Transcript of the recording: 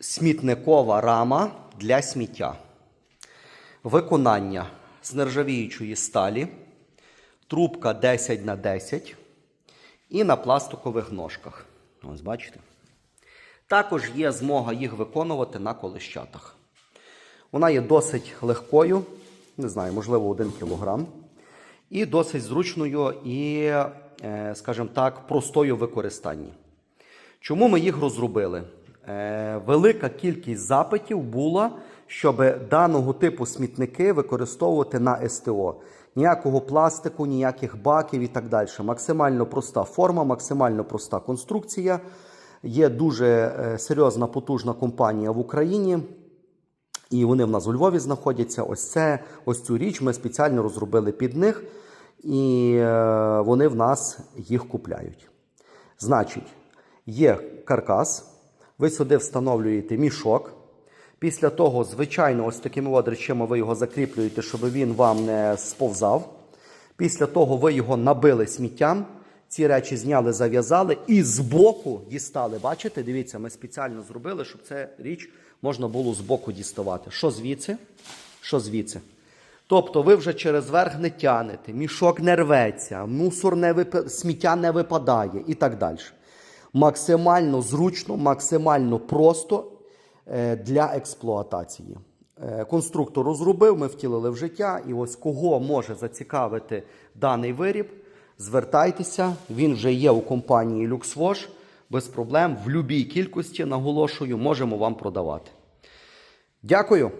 смітникова рама для сміття. Виконання з нержавіючої сталі, трубка 10 на 10 і на пластикових ножках. Ось бачите. Також є змога їх виконувати на колищатах. Вона є досить легкою, не знаю, можливо, 1 кг, і досить зручною і, е, скажімо так, простою в використанні. Чому ми їх розробили? Е, велика кількість запитів була, щоб даного типу смітники використовувати на СТО. Ніякого пластику, ніяких баків і так далі. Максимально проста форма, максимально проста конструкція. Є дуже е, серйозна потужна компанія в Україні. І вони в нас у Львові знаходяться. Ось це, ось цю річ ми спеціально розробили під них, і е, вони в нас їх купляють. Значить, є каркас, ви сюди встановлюєте мішок. Після того, звичайно, ось такими от речами ви його закріплюєте, щоб він вам не сповзав. Після того ви його набили сміттям, ці речі зняли, зав'язали і збоку дістали. Бачите, дивіться, ми спеціально зробили, щоб ця річ можна було збоку діставати. Що звідси? Що звідси? Тобто ви вже через верх не тянете, мішок не рветься, мусор не вип... сміття не випадає і так далі. Максимально зручно, максимально просто е, для експлуатації. Е, Конструктор розробив, ми втілили в життя, і ось кого може зацікавити даний виріб, звертайтеся, він вже є у компанії LuxWash, без проблем, в будь-якій кількості, наголошую, можемо вам продавати. Дякую.